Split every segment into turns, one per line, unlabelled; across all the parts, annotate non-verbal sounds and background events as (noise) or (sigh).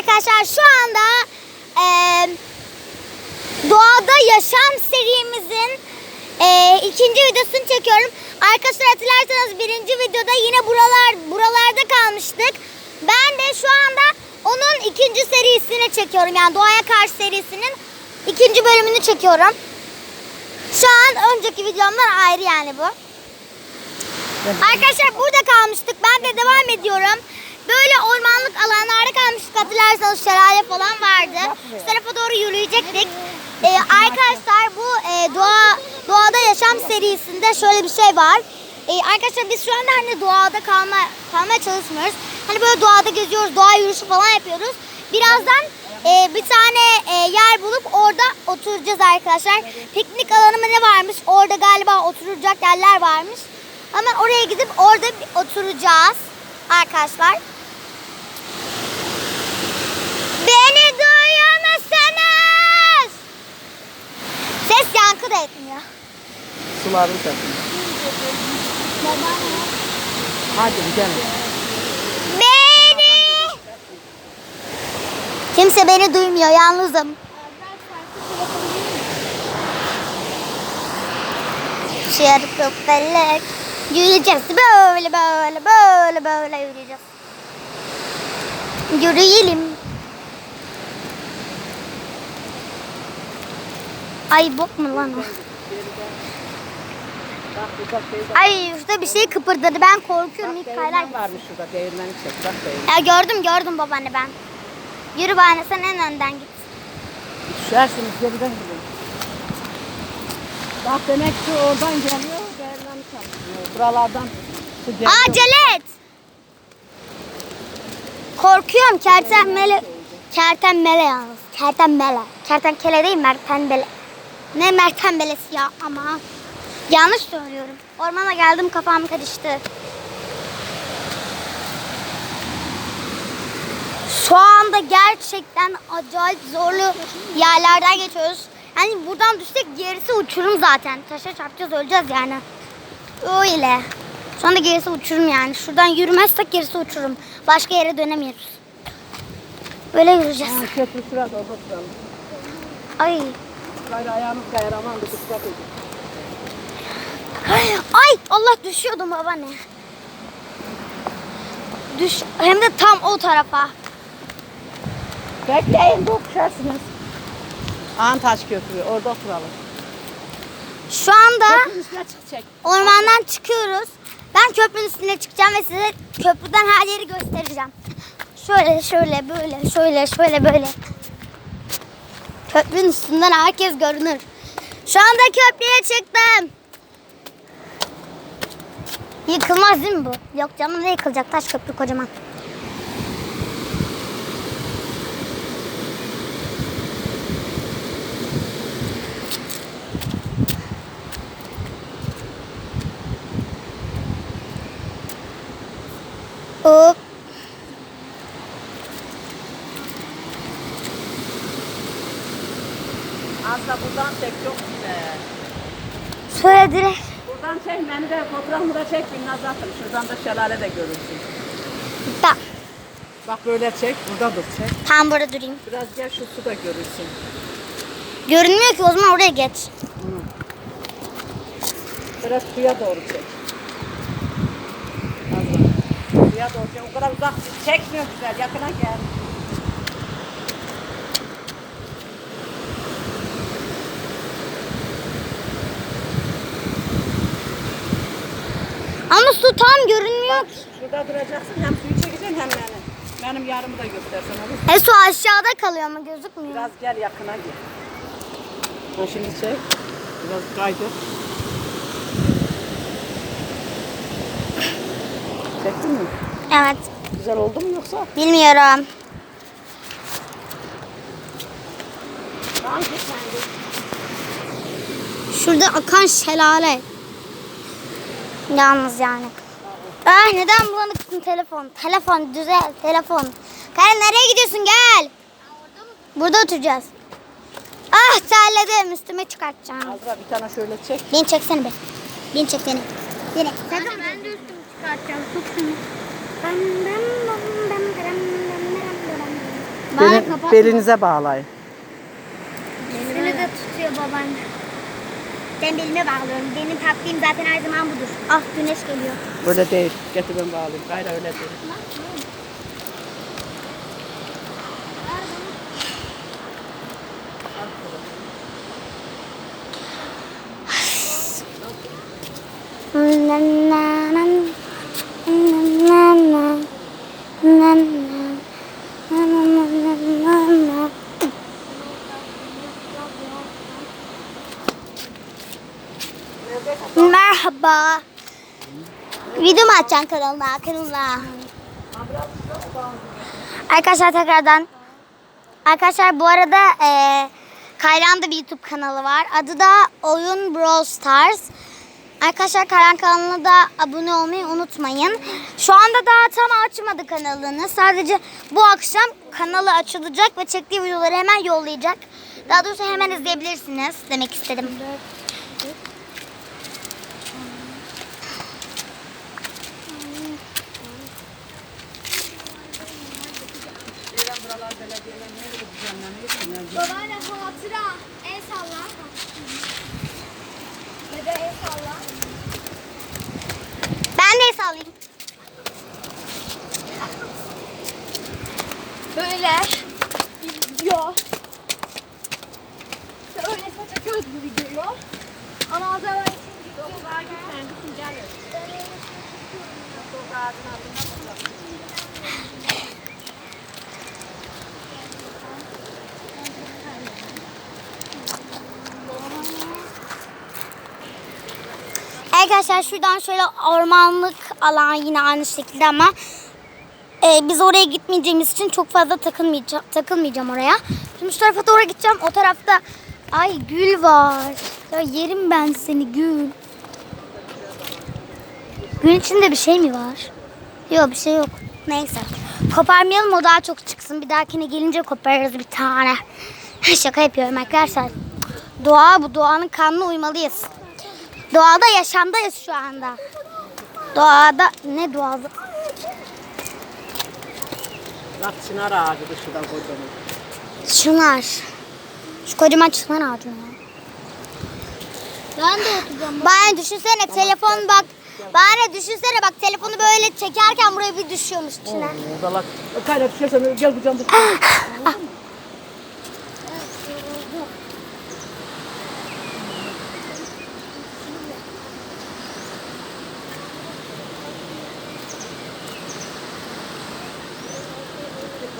arkadaşlar şu anda eee, doğada yaşam serimizin eee, ikinci videosunu çekiyorum. Arkadaşlar hatırlarsanız birinci videoda yine buralar buralarda kalmıştık. Ben de şu anda onun ikinci serisini çekiyorum. Yani doğaya karşı serisinin ikinci bölümünü çekiyorum. Şu an önceki videomdan ayrı yani bu. Arkadaşlar burada kalmıştık. Ben de devam ediyorum. Böyle ormanlık alanlarda kalmıştık. Hatırlarsanız şelale falan vardı. Şu tarafa doğru yürüyecektik. Ee, arkadaşlar bu e, doğa doğada yaşam serisinde şöyle bir şey var. Ee, arkadaşlar biz şu anda hani doğada kalma kalmaya çalışmıyoruz. Hani böyle doğada geziyoruz, doğa yürüyüşü falan yapıyoruz. Birazdan e, bir tane e, yer bulup orada oturacağız arkadaşlar. Piknik alanı mı ne varmış? Orada galiba oturacak yerler varmış. Hemen oraya gidip orada oturacağız arkadaşlar. Da etmiyor.
Sularını takın. Hadi gidelim.
Beni. Kimse beni duymuyor. Yalnızım. Çırpıp felek. Yürüyeceğiz. Böyle böyle böyle böyle yürüyeceğiz. Yürüyelim. Ay bok mu lan o?
Bak
Ay şurada bir şey kıpırdadı. Ben korkuyorum. İlk kaylar
varmış şurada. Değirmeni çek. Bak değirmen.
Ya gördüm gördüm babaanne ben. Yürü babaanne sen en önden git.
Düşersiniz geriden gidin. Bak demek ki oradan geliyor. Değirmeni çalışıyor. Buralardan su geliyor.
Acele et. Korkuyorum kertenmele. Kertenmele yalnız. Kertenmele. Kertenkele değil mertenbele. Ne mertenbelesi ya ama. Yanlış söylüyorum. Ormana geldim kafam karıştı. Şu anda gerçekten acayip zorlu yerlerden geçiyoruz. Yani buradan düşsek gerisi uçurum zaten. Taşa çarpacağız öleceğiz yani. Öyle. Şu anda gerisi uçurum yani. Şuradan yürümezsek gerisi uçurum. Başka yere dönemiyoruz. Böyle yürüyeceğiz.
Ha, köprü şurada.
Ay.
Gayrı ayağınız aman bir dikkat edin.
Ay Allah düşüyordum babaanne. Düş hem de tam o tarafa.
Bekleyin düşersiniz. Antaş Köprü orada oturalım.
Şu anda
Köprünün üstüne çıkacak.
ormandan çıkıyoruz. Ben köprünün üstüne çıkacağım ve size köprüden her yeri göstereceğim. Şöyle şöyle böyle şöyle şöyle böyle. Köprünün üstünden herkes görünür. Şu anda köprüye çıktım. Yıkılmaz değil mi bu? Yok canım ne yıkılacak? Taş köprü kocaman. Hop.
Asla buradan çek çok güzel.
Şöyle direkt.
Buradan çek beni de fotoğrafımı da çek bir naz atın. Şuradan da şelale de görürsün.
Tamam.
Bak böyle çek burada dur çek.
Tam burada durayım.
Biraz gel şu su da görürsün.
Görünmüyor ki o zaman oraya geç.
Biraz suya doğru çek. Az daha. Suya doğru çek. O kadar uzak çekmiyor güzel. Yakına gel.
Ama su tam görünmüyor ki.
Şurada duracaksın. Hem suyu çekeceksin hem beni. Benim yarımı da göstersen olur.
E su aşağıda kalıyor ama gözükmüyor.
Biraz gel yakına gel. Ha şimdi çek. Biraz kaydır. Çektin mi?
Evet.
Güzel oldu mu yoksa?
Bilmiyorum. Şurada akan şelale. Yalnız yani. Ah neden bulanıksın telefon? Telefon düzel telefon. Karen nereye gidiyorsun gel. Burada oturacağız. Ah terledim üstüme çıkartacağım.
Azra bir tane şöyle çek.
Beni çeksene be. Beni çek beni. Beni. Sen de
Ben de üstümü çıkartacağım. Tut şunu.
Belinize bağlayın.
Seni de tutuyor baban. Ben belime bağlıyorum. Benim taktiğim zaten her zaman budur. Ah güneş geliyor.
Böyle değil. Getir ben bağlayayım. Gayrı öyle değil.
Merhaba. Video mu açacaksın kanalına? Kanalına. Arkadaşlar tekrardan. Arkadaşlar bu arada eee Kayran da bir YouTube kanalı var. Adı da Oyun Brawl Stars. Arkadaşlar Kayran kanalına da abone olmayı unutmayın. Şu anda daha tam açmadı kanalını. Sadece bu akşam kanalı açılacak ve çektiği videoları hemen yollayacak. Daha doğrusu hemen izleyebilirsiniz demek istedim.
Babaanne hatıra. El salla. Dede el salla.
Ben de el sallayayım.
Böyle. Yo. İşte öyle saça göz gibi geliyor. Ama az evvel için gidiyor. Daha gitmeyen gel. (laughs)
Arkadaşlar şuradan şöyle ormanlık alan yine aynı şekilde ama e, biz oraya gitmeyeceğimiz için çok fazla takılmayacağım, takılmayacağım oraya. Şimdi şu tarafa doğru gideceğim. O tarafta ay gül var. Ya yerim ben seni gül. Gül içinde bir şey mi var? Yok bir şey yok. Neyse. Koparmayalım o daha çok çıksın. Bir dahakine gelince koparırız bir tane. Şaka yapıyorum arkadaşlar. Doğa bu. Doğanın kanuna uymalıyız. Doğada yaşamdayız şu anda. Doğada ne doğası?
Bak çınar ağacı da şuradan kocaman.
Çınar. Şu kocaman çınar ağacı ya.
Ben de oturacağım.
Bana düşünsene telefon bak. Bana düşünsene bak telefonu böyle çekerken buraya bir düşüyormuş içine.
Odalar. Kayra düşersen gel kucağımda. Kafayla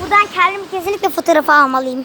Buradan kendimi kesinlikle fotoğrafı almalıyım.